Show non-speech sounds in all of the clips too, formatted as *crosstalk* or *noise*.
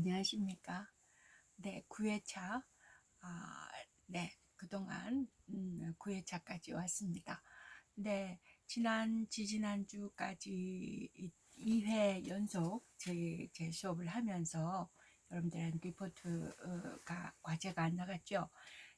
안녕하십니까. 네, 9회차, 아, 네, 그동안, 음, 9회차까지 왔습니다. 네, 지난, 지지난주까지 2회 연속 제, 제 수업을 하면서 여러분들한 리포트가, 과제가 안 나갔죠.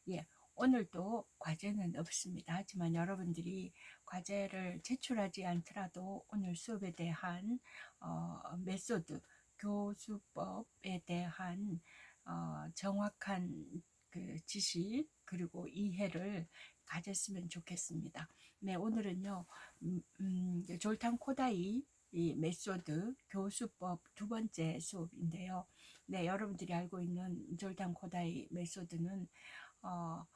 예, 오늘도 과제는 없습니다. 하지만 여러분들이 과제를 제출하지 않더라도 오늘 수업에 대한, 어, 메소드, 교수법에 대한 어, 정확한 그 지식 그리고 이해를 가졌으면 좋겠습니다. 네, 오늘은요, 음, 음, 졸탄 코다이 이 메소드 교수법 두 번째 수업인데요. 네, 여러분들이 알고 있는 졸탄 코다이 메소드는 어,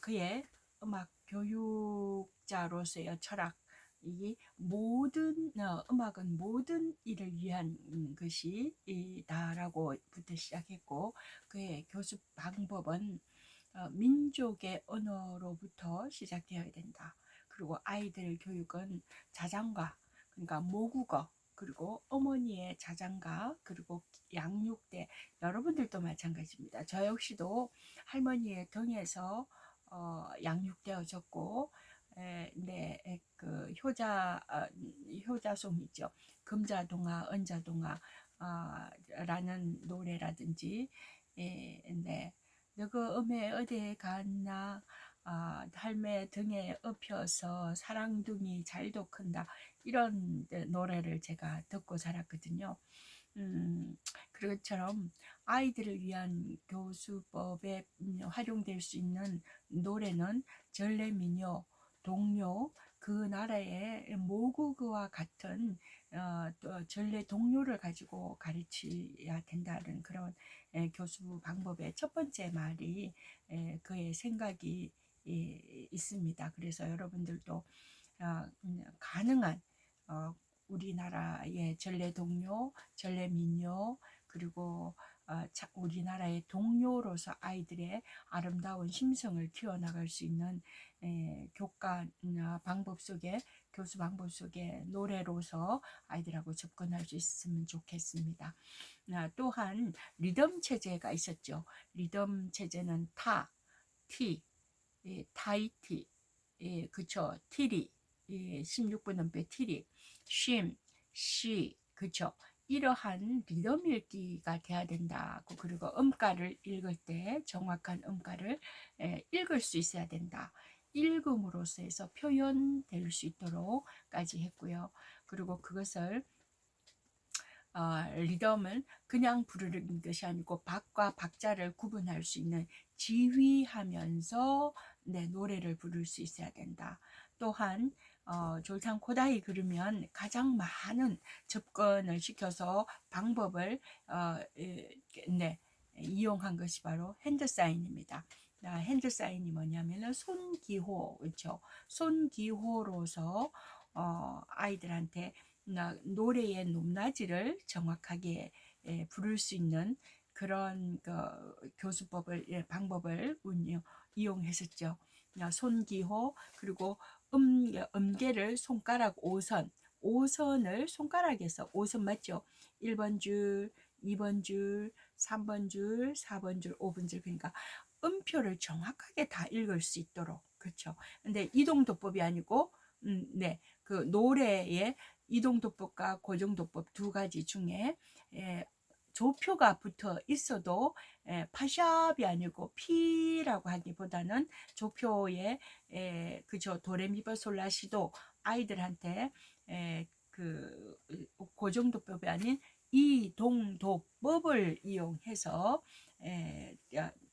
그의 음악 교육자로서의 철학 이 모든 어, 음악은 모든 일을 위한 것이다라고 부터 시작했고 그의 교습 방법은 어, 민족의 언어로부터 시작되어야 된다. 그리고 아이들 교육은 자장가 그러니까 모국어 그리고 어머니의 자장가 그리고 양육대 여러분들도 마찬가지입니다. 저 역시도 할머니의 등에서 어, 양육되어졌고 네, 그 효자 어, 효자송이죠. 금자동아, 은자동아 아, 라는 노래라든지 예, 네. 너그 음에 어디에 갔나 아, 할매 등에 엎혀서 사랑둥이 잘도 큰다 이런 노래를 제가 듣고 살았거든요. 음, 그것처럼 아이들을 위한 교수법에 활용될 수 있는 노래는 전래민요, 동료 그 나라의 모국어와 같은 어, 또 전래 동료를 가지고 가르쳐야 된다는 그런 에, 교수 방법의 첫 번째 말이 에, 그의 생각이 에, 있습니다. 그래서 여러분들도 어, 음, 가능한 어, 우리나라의 전래 동료, 전래 민요 그리고 어, 우리나라의 동료로서 아이들의 아름다운 심성을 키워나갈 수 있는 교과 음, 방법 속에 교수 방법 속에 노래로서 아이들하고 접근할 수 있으면 좋겠습니다. 아, 또한 리듬 체제가 있었죠. 리듬 체제는 타, 티, 타이티, 그쵸, 티리, 16분 음배 티리, 쉼, 시, 그쵸. 이러한 리듬 읽기가 돼야 된다고 그리고 음가를 읽을 때 정확한 음가를 읽을 수 있어야 된다. 읽음으로써 해서 표현될 수 있도록까지 했고요. 그리고 그것을 어, 리듬은 그냥 부르는 것이 아니고 박과 박자를 구분할 수 있는 지휘하면서 네, 노래를 부를 수 있어야 된다. 또한 어, 졸탄 코다이 그러면 가장 많은 접근을 시켜서 방법을 어, 네, 이용한 것이 바로 핸드 사인입니다. 핸드 사인이 뭐냐면은 손기호 그렇죠. 손기호로서 어, 아이들한테 노래의 높낮이를 정확하게 예, 부를 수 있는 그런 그 교수법을 예, 방법을 운용 이용했었죠. 손기호 그리고 음, 음계를 손가락 5선 5선을 손가락에서 5선 맞죠? 1번 줄, 2번 줄, 3번 줄, 4번 줄, 5번 줄 그러니까 음표를 정확하게 다 읽을 수 있도록 그렇죠. 근데 이동도법이 아니고 음, 네. 그 노래의 이동도법과 고정도법 두 가지 중에 예, 조표가 붙어 있어도 예, 파샵이 아니고 피라고 하기보다는 조표에 예, 그저 도레미파솔라시도 아이들한테 예, 그 고정도법이 아닌 이동도법을 이용해서 에,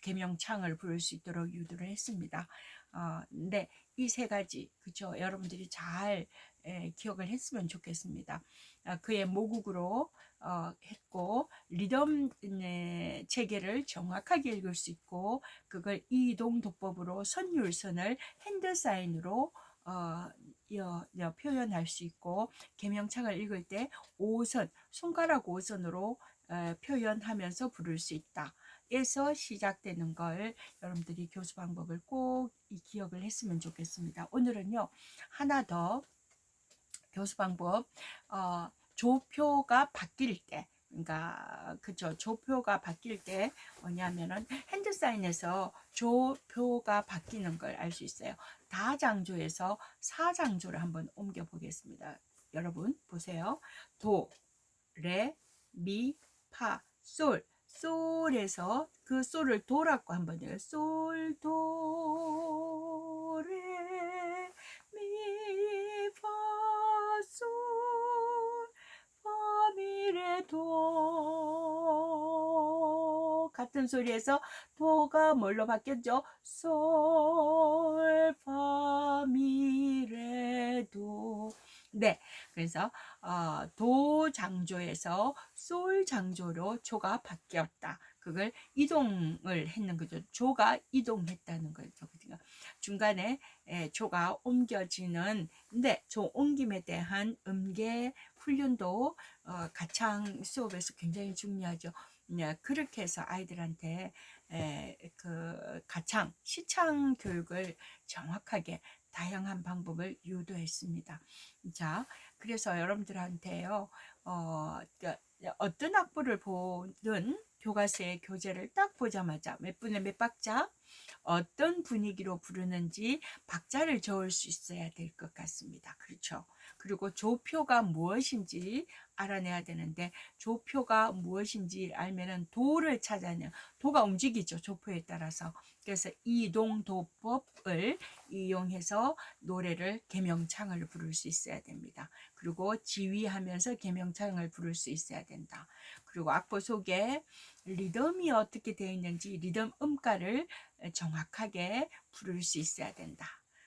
개명창을 부를 수 있도록 유도를 했습니다. 어, 네, 이세 가지 그죠? 여러분들이 잘 에, 기억을 했으면 좋겠습니다. 아, 그의 모국으로 어, 했고 리듬 네, 체계를 정확하게 읽을 수 있고 그걸 이동도법으로 선율선을 핸드 사인으로 어, 표현할 수 있고 개명창을 읽을 때 5선 손가락 5선으로 에, 표현하면서 부를 수 있다. 에서 시작되는 걸 여러분들이 교수 방법을 꼭 기억을 했으면 좋겠습니다. 오늘은요 하나 더 교수 방법 어, 조표가 바뀔 때 그러니까 그죠 조표가 바뀔 때 뭐냐면은 핸드 사인에서 조표가 바뀌는 걸 알 수 있어요. 다장조에서 사장조를 한번 옮겨 보겠습니다. 여러분 보세요. 도, 레, 미, 파, 솔. 솔에서 그 솔을 도라고 한번 해요. 솔, 도, 같은 소리에서 도가 뭘로 바뀌었죠? 솔, 파, 미, 레, 도. 네, 그래서 어, 도 장조에서 솔 장조로 조가 바뀌었다. 그걸 이동을 했는 거죠. 조가 이동했다는 거죠. 그러니까 중간에 에, 조가 옮겨지는 근데 조 옮김에 대한 음계 훈련도 어, 가창 수업에서 굉장히 중요하죠. 네, 그렇게 해서 아이들한테 에, 그 가창 시창 교육을 정확하게 다양한 방법을 유도했습니다. 자, 그래서 여러분들한테요, 어, 그러니까 어떤 악보를 보든 교과서의 교재를 딱 보자마자 몇 분에 몇 박자, 어떤 분위기로 부르는지 박자를 적을 수 있어야 될 것 같습니다. 그렇죠. 그리고 조표가 무엇인지 알아내야 되는데 조표가 무엇인지 알면은 도를 찾아내요. 도가 움직이죠. 조표에 따라서. 그래서 이동도법을 이용해서 노래를 개명창을 부를 수 있어야 됩니다. 그리고 지휘하면서 개명창을 부를 수 있어야 된다. 그리고 악보 속에 리듬이 어떻게 되어 있는지 리듬 음가를 정확하게 부를 수 있어야 된다.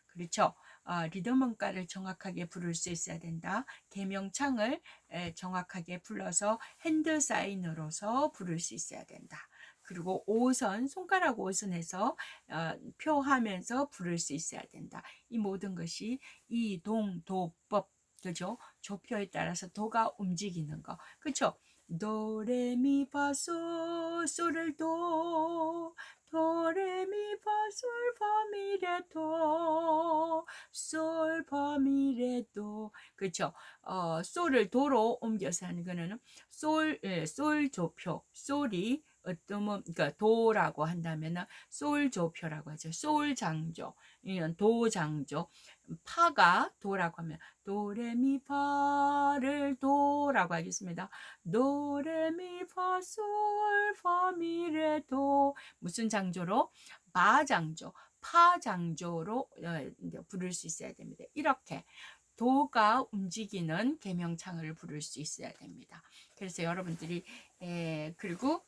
그렇죠? 어, 리듬 음가를 정확하게 부를 수 있어야 된다. 개명창을 에, 정확하게 불러서 핸드 사인으로서 부를 수 있어야 된다. 그리고 오선 손가락 오선에서 어, 표하면서 부를 수 있어야 된다. 이 모든 것이 이동도법 그죠? 조표에 따라서 도가 움직이는 거 그렇죠? 도레미파솔 솔을 도 도레미파 솔파미레도 솔파미레도 그렇죠? 어, 솔을 도로 옮겨서 하는 거는 솔, 예, 솔 조표 솔이 어떤 그러니까 도라고 한다면은 솔조표라고 하죠. 솔장조, 이런 도장조. 파가 도라고 하면 도레미파를 도라고 하겠습니다. 도레미파 솔파미레 도 무슨 장조로? 마장조, 파장조로 어, 부를 수 있어야 됩니다. 이렇게 도가 움직이는 개명창을 부를 수 있어야 됩니다. 그래서 여러분들이 에, 그리고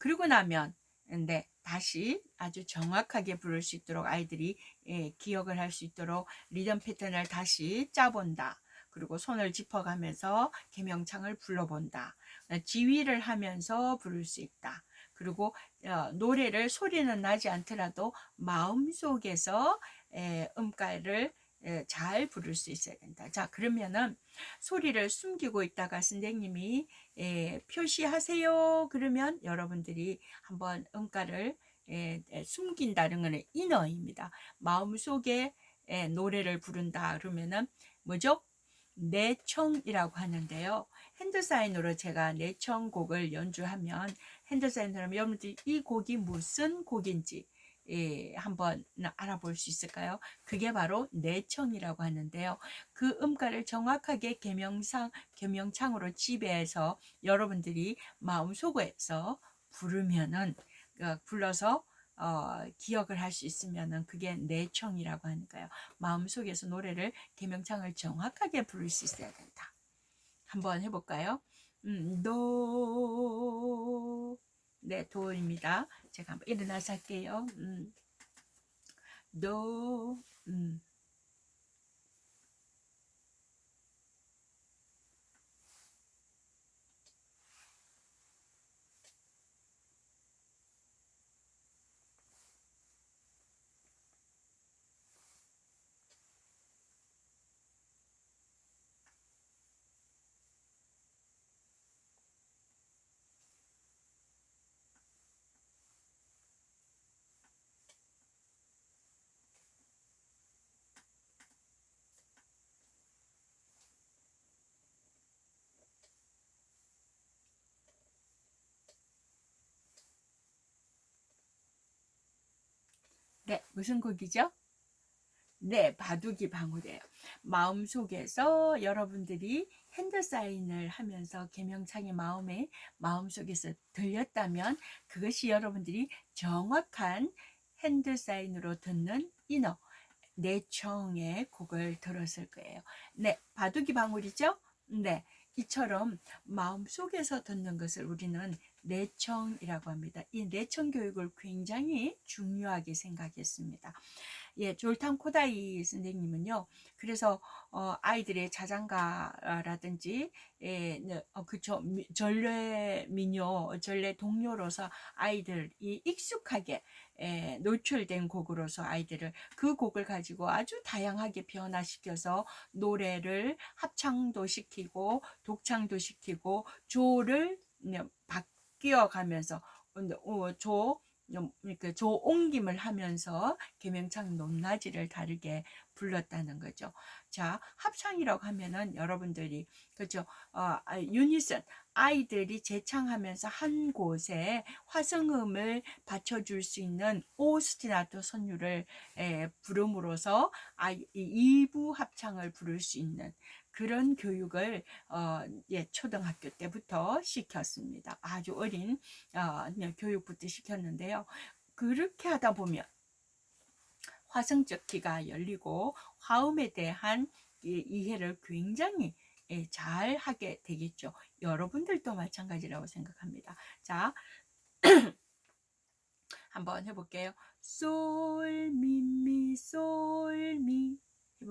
그리고 나면 근데 다시 아주 정확하게 부를 수 있도록 아이들이 예, 기억을 할 수 있도록 리듬 패턴을 다시 짜본다. 그리고 손을 짚어가면서 개명창을 불러본다. 지휘를 하면서 부를 수 있다. 그리고 어, 노래를 소리는 나지 않더라도 마음속에서 에, 음가를 예, 잘 부를 수 있어야 된다. 자, 그러면은 소리를 숨기고 있다가 선생님이 예, 표시하세요. 그러면 여러분들이 한번 음가를 예, 예, 숨긴다는 것은 인어입니다. 마음속에 예, 노래를 부른다 그러면은 뭐죠? 내청이라고 하는데요. 핸드사인으로 제가 내청곡을 연주하면 핸드사인으로 여러분들이 이 곡이 무슨 곡인지 예, 한번 알아볼 수 있을까요? 그게 바로 내청이라고 하는데요. 그 음가를 정확하게 개명상, 개명창으로 지배해서 여러분들이 마음속에서 부르면은, 어, 불러서 어, 기억을 할 수 있으면은 그게 내청이라고 하니까요. 마음속에서 노래를 개명창을 정확하게 부를 수 있어야 된다. 한번 해볼까요? 음, 도, 네, 도입니다. 제가 한번 일어나서 할게요. 음. 도, 음. 무슨 곡이죠? 네, 바둑이 방울이에요. 마음속에서 여러분들이 핸드 사인을 하면서 계명창의 마음에 마음속에서 들렸다면 그것이 여러분들이 정확한 핸드 사인으로 듣는 인어 내청의 곡을 들었을 거예요. 네, 바둑이 방울이죠? 네, 이처럼 마음속에서 듣는 것을 우리는 내청이라고 합니다. 이 내청 교육을 굉장히 중요하게 생각했습니다. 예, 졸탄 코다이 선생님은요. 그래서 어, 아이들의 자장가라든지 예, 네, 어, 그쵸 미- 전래 민요, 전래 동요로서 아이들이 익숙하게 예, 노출된 곡으로서 아이들을 그 곡을 가지고 아주 다양하게 변화시켜서 노래를 합창도 시키고 독창도 시키고 조를 네, 바뀌어 가면서 어, 조 이렇게 조 옮김을 하면서 계명창 높낮이를 다르게 불렀다는 거죠. 자, 합창이라고 하면은 여러분들이 그죠? 어, 아, 유니슨 아이들이 재창하면서 한 곳에 화성음을 받쳐줄 수 있는 오스티나토 선율을 에, 부름으로써 아, 이 이부 합창을 부를 수 있는 그런 교육을 어, 예, 초등학교 때부터 시켰습니다. 아주 어린 어, 네, 교육부터 시켰는데요. 그렇게 하다 보면 화성적 기가 열리고 화음에 대한 이- 이해를 굉장히 예, 잘 하게 되겠죠. 여러분들도 마찬가지라고 생각합니다. 자, *clears throat* 한번 해볼게요. 솔, 미, 미, 솔, 미.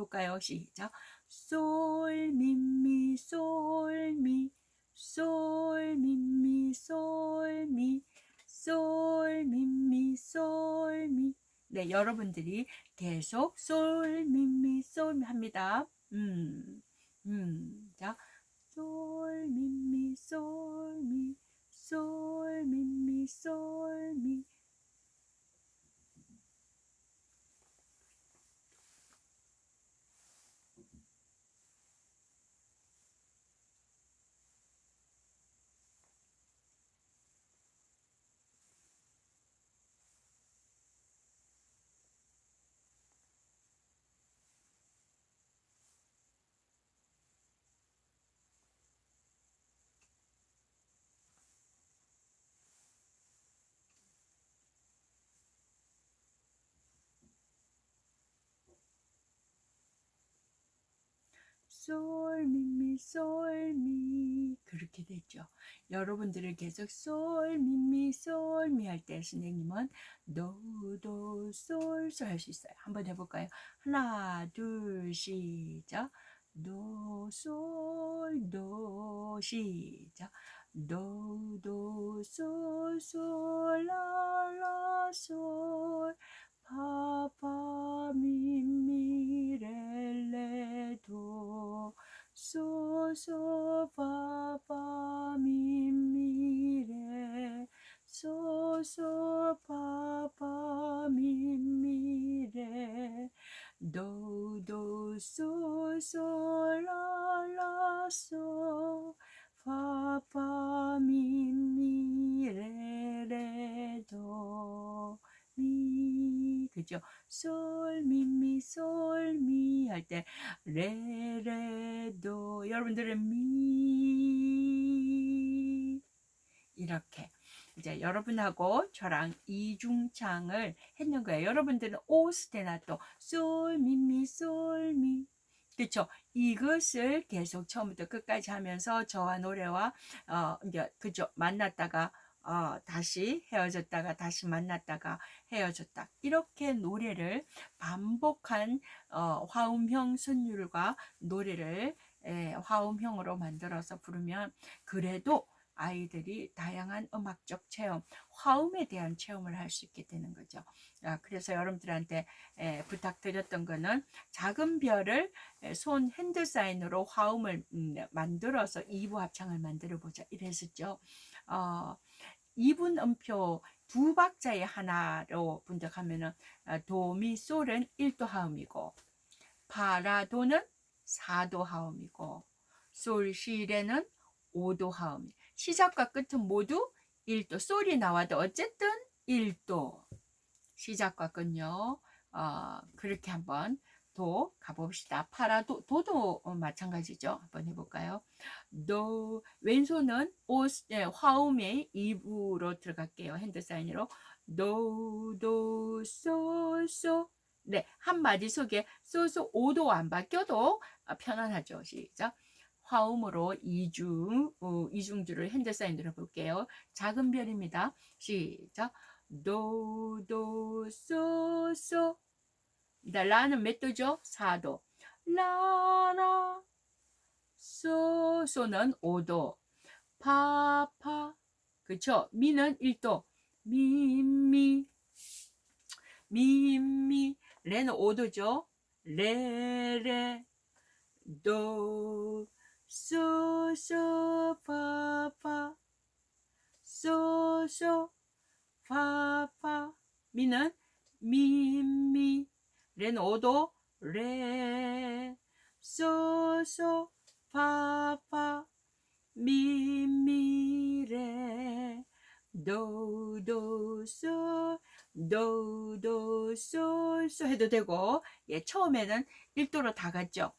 해볼까요? 시작. 솔, 미, 미, 솔, 미. 솔, 미, 미, 솔, 미. 솔, 미, 미, 솔, 미. 네, 여러분들이 계속 솔, 미, 미, 솔, 미 합니다. 음, 음. 자, 솔, 미, 미, 솔, 미. 솔, 미, 미, 솔, 미. 솔, 미, 미, 솔, 미. 그렇게 됐죠. 여러분들을 계속 솔, 미, 미, 솔, 미 할 때 선생님은 도, 도, 솔, 솔 할 수 있어요. 한번 해볼까요? 하나, 둘, 시작. 도, 솔, 도, 시작. 도, 도, 솔, 솔, 라, 라, 솔. 파, 파, 미, 미, 파, 파, 미, 미, 레. 소, 소, 파, 파, 미, 미, 레. 도, 도, 소, 소, 라, 라, 소. 파, 파, 미, 미, 레, 레, 도. 미 그죠? 솔, 미, 미, 솔, 미 할 때 레, 레, 도 여러분들은 미 이렇게 이제 여러분하고 저랑 이중창을 했는 거예요. 여러분들은 오스테나또 솔, 미, 미, 솔, 미 그렇죠. 이것을 계속 처음부터 끝까지 하면서 저와 노래와 어 이제 그죠 만났다가 어, 다시 헤어졌다가 다시 만났다가 헤어졌다. 이렇게 노래를 반복한 어, 화음형 선율과 노래를 에, 화음형으로 만들어서 부르면 그래도 아이들이 다양한 음악적 체험, 화음에 대한 체험을 할 수 있게 되는 거죠. 아, 그래서 여러분들한테 에, 부탁드렸던 거는 작은 별을 에, 손 핸드 사인으로 화음을 음, 만들어서 2부 합창을 만들어 보자 이랬었죠. 어, 2분 음표 두 박자의 하나로 분석하면은 아, 도미 솔은 1도 하음이고 파라도는 4도 하음이고 솔시레는 5도 하음. 시작과 끝은 모두 1도. 솔이 나와도 어쨌든 1도. 시작과 끝요. 어, 그렇게 한번 도 가봅시다. 파라 도, 도도 어, 마찬가지죠. 한번 해볼까요? 도 왼손은 오, 예, 화음의 2부로 들어갈게요. 핸드 사인으로 도, 도, 소, 소. 네, 한 마디 속에 소소 5도 안 바뀌어도 아, 편안하죠. 시작. 화음으로 이중, 어, 이중주를 핸드 사인으로 볼게요. 작은 별입니다. 시작. 도, 도, 소, 소. 나 라는 몇 도죠? 4도. 라, 라. 소, 소는 5도. 파, 파. 그쵸? 미는 1도. 미, 미. 미, 미. 레는 5도죠? 레, 레. 도, 소, 소, 파, 파. 소, 소, 파, 파. 미는 미, 미. 레는 5도. 레, 소, 소, 파, 파. 미, 미, 레. 도, 도, 소, 도, 도, 솔, 소 해도 되고, 예, 처음에는 1도로 다 갔죠.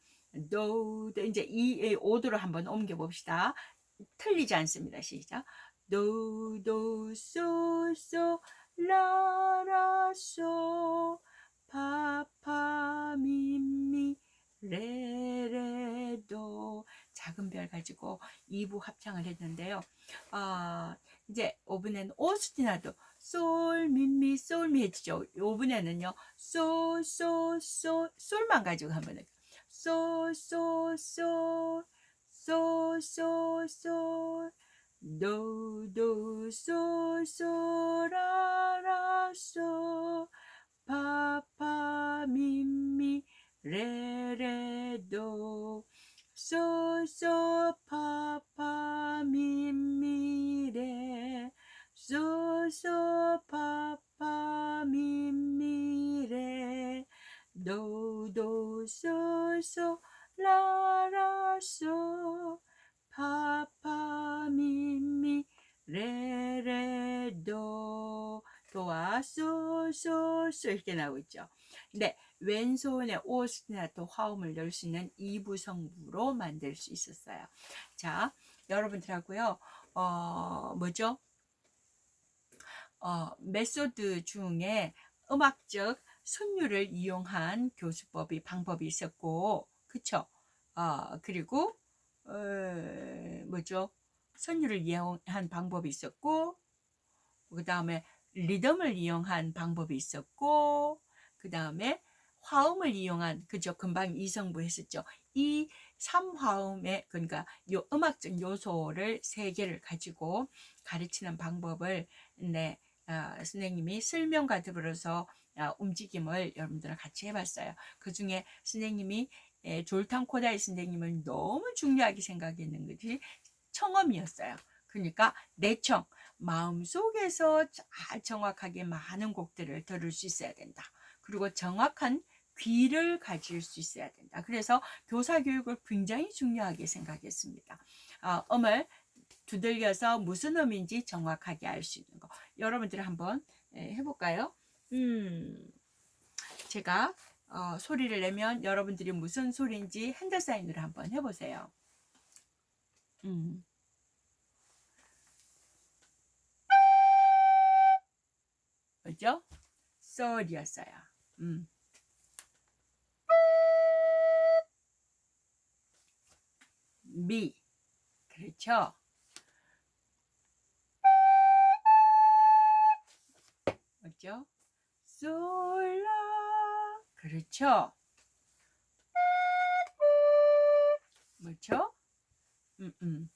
도, 도, 이제 이 5도로 한번 옮겨 봅시다. 틀리지 않습니다. 시작. 도, 도, 솔, 소, 라, 라, 소, 파, 파, 미, 미, 레, 레, 도. 작은 별 가지고 2부 합창을 했는데요. 아, 이제 5분에는 오스티나도 솔, 미미, 솔, 미 해주죠. 5분에는요. 솔, 솔, 솔, 솔만 가지고 한번 해요. 솔, 솔, 솔, 솔, 솔, 솔, 도, 도, 솔, 솔, 라, 라, 솔, 파, 파, 미, 미, 레, 레, 도, 솔, 솔, 파, 파, 미, 미, 레, 솔, 솔, 파, 파, 미, 미, 레, 도, 도, 솔, 솔, 라, 라, 솔, 파, 파, 미, 미, 레, 레, 도, 도와 솔, 솔, 솔 이렇게 나오고 있죠. 근데 왼손에 오스티나토 화음을 열 수 있는 이부성부로 만들 수 있었어요. 자, 여러분들하고요, 어, 뭐죠? 어, 메소드 중에 음악적 선율을 이용한 교수법이 방법이 있었고, 그쵸? 어, 그리고 어, 뭐죠? 선율을 이용한 방법이 있었고, 그 다음에 리듬을 이용한 방법이 있었고, 그 다음에 화음을 이용한 그죠 금방 이성부 했었죠. 이 3화음의 그러니까 요 음악적 요소를 세 개를 가지고 가르치는 방법을 네 어, 선생님이 설명과 더불어서 어, 움직임을 여러분들과 같이 해봤어요. 그 중에 선생님이 예, 졸탄 코다이 선생님을 너무 중요하게 생각했는 것이 청음이었어요. 그러니까 내청 마음속에서 잘 정확하게 많은 곡들을 들을 수 있어야 된다. 그리고 정확한 귀를 가질 수 있어야 된다. 그래서 교사 교육을 굉장히 중요하게 생각했습니다. 어, 음을 두들겨서 무슨 음인지 정확하게 알 수 있는 거. 여러분들 한번 예, 해볼까요? 음, 제가 어, 소리를 내면 여러분들이 무슨 소리인지 핸드 사인으로 한번 해보세요. 음. 그죠? 솔이었어요. 음. 미. 그렇죠? 맞죠? 솔라. 그렇죠? 뭐죠? 음, 음.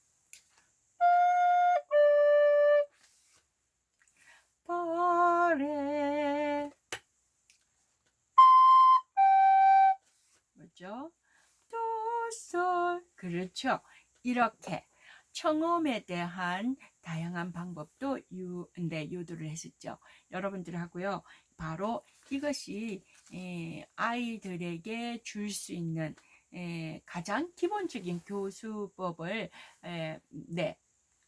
그렇죠. 이렇게 청음에 대한 다양한 방법도 유, 네, 유도를 했었죠. 여러분들 하고요. 바로 이것이 에, 아이들에게 줄 수 있는 에, 가장 기본적인 교수법을 에, 네,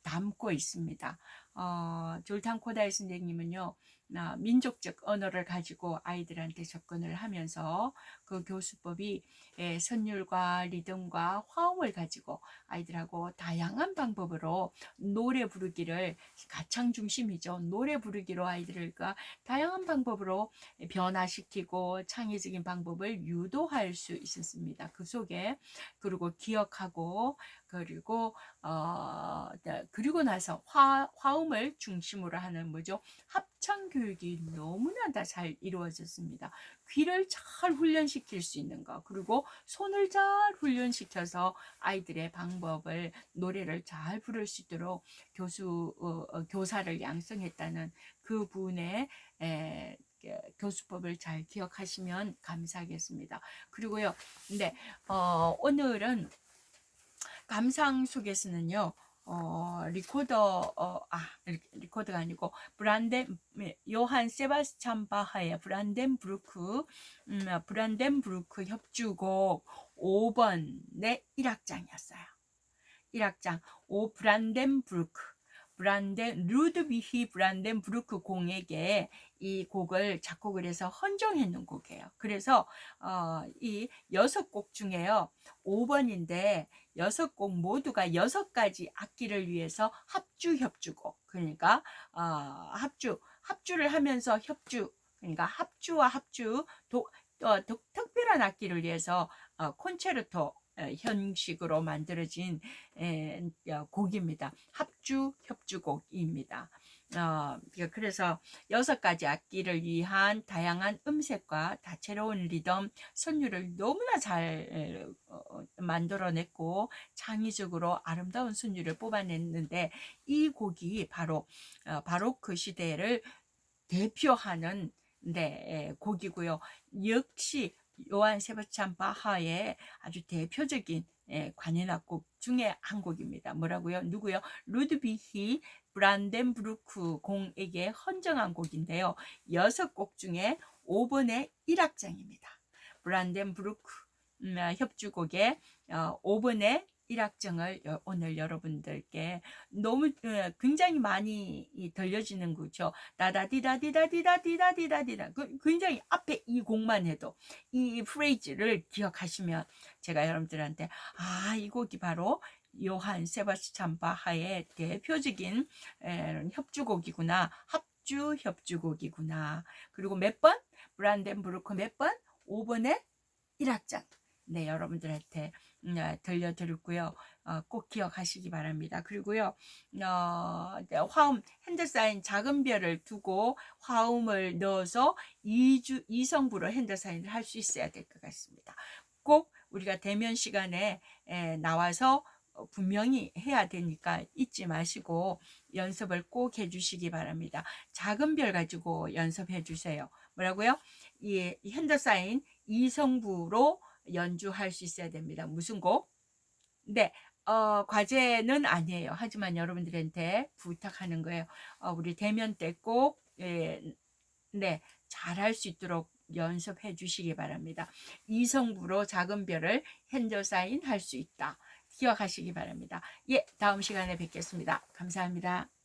담고 있습니다. 어, 졸탄 코다이 선생님은요, 아, 민족적 언어를 가지고 아이들한테 접근을 하면서 그 교수법이 예, 선율과 리듬과 화음을 가지고 아이들하고 다양한 방법으로 노래 부르기를 가창 중심이죠. 노래 부르기로 아이들과 다양한 방법으로 변화시키고 창의적인 방법을 유도할 수 있었습니다. 그 속에 그리고 기억하고 그리고 어 네, 그리고 나서 화 화음을 중심으로 하는 뭐죠 합창 교육이 너무나 다 잘 이루어졌습니다. 귀를 잘 훈련시킬 수 있는 거 그리고 손을 잘 훈련시켜서 아이들의 방법을 노래를 잘 부를 수 있도록 교수 어, 어, 교사를 양성했다는 그 분의 에, 에, 교수법을 잘 기억하시면 감사하겠습니다. 그리고요, 네, 어, 오늘은 감상 속에서는요. 어, 리코더, 어, 아, 리- 리코더가 아니고, 브란덴, 요한 세바스찬 바하의 브란덴부르크, 음, 브란덴부르크 협주곡 5번의 1악장이었어요. 1악장, 오 브란덴부르크. 브란덴, 루드비히 브란덴부르크 공에게 이 곡을 작곡을 해서 헌정해 놓은 곡이에요. 그래서, 어, 이 여섯 곡 중에요. 5번인데, 여섯 곡 모두가 여섯 가지 악기를 위해서 합주 협주곡. 그러니까 어, 합주 합주를 하면서 협주 그러니까 합주와 합주 도, 어, 독, 특별한 악기를 위해서 어, 콘체르토 어, 형식으로 만들어진 에, 어, 곡입니다. 합주 협주곡입니다. 어, 그래서 여섯 가지 악기를 위한 다양한 음색과 다채로운 리듬, 선율을 너무나 잘 어, 만들어냈고 창의적으로 아름다운 선율을 뽑아냈는데 이 곡이 바로 어, 바로크 시대를 대표하는 네, 곡이고요. 역시 요한 세바찬 바하의 아주 대표적인 예, 관현악곡 중에 한 곡입니다. 뭐라고요? 누구요? 루드비히 브란덴부르크 공에게 헌정한 곡인데요. 여섯 곡 중에 5번의 1악장입니다. 브란덴부르크 음, 협주곡의 어, 5번의 1악정을 오늘 여러분들께 너무 어, 굉장히 많이 이 들려지는 거죠. 다다디다디다디다디다디다디다. 그 굉장히 앞에 이 곡만 해도 이 프레이즈를 기억하시면 제가 여러분들한테 아, 이 곡이 바로 요한 세바스찬 바하의 대표적인 에, 협주곡이구나. 합주 협주곡이구나. 그리고 몇 번? 브란덴부르크 몇 번? 5번의 1악장. 네, 여러분들한테 들려드렸고요. 어, 꼭 기억하시기 바랍니다. 그리고요, 어, 네, 화음, 핸드사인 작은 별을 두고 화음을 넣어서 이주, 이성부로 핸드사인을 할 수 있어야 될 것 같습니다. 꼭 우리가 대면 시간에 에, 나와서 어, 분명히 해야 되니까 잊지 마시고 연습을 꼭 해주시기 바랍니다. 작은 별 가지고 연습해 주세요. 뭐라고요? 이 핸드사인 이성부로 연주할 수 있어야 됩니다. 무슨 곡? 네, 어, 과제는 아니에요. 하지만 여러분들한테 부탁하는 거예요. 어, 우리 대면 때 꼭, 예, 네, 잘할 수 있도록 연습해 주시기 바랍니다. 이성부로 작은 별을 핸드 사인 할 수 있다. 기억하시기 바랍니다. 예, 다음 시간에 뵙겠습니다. 감사합니다.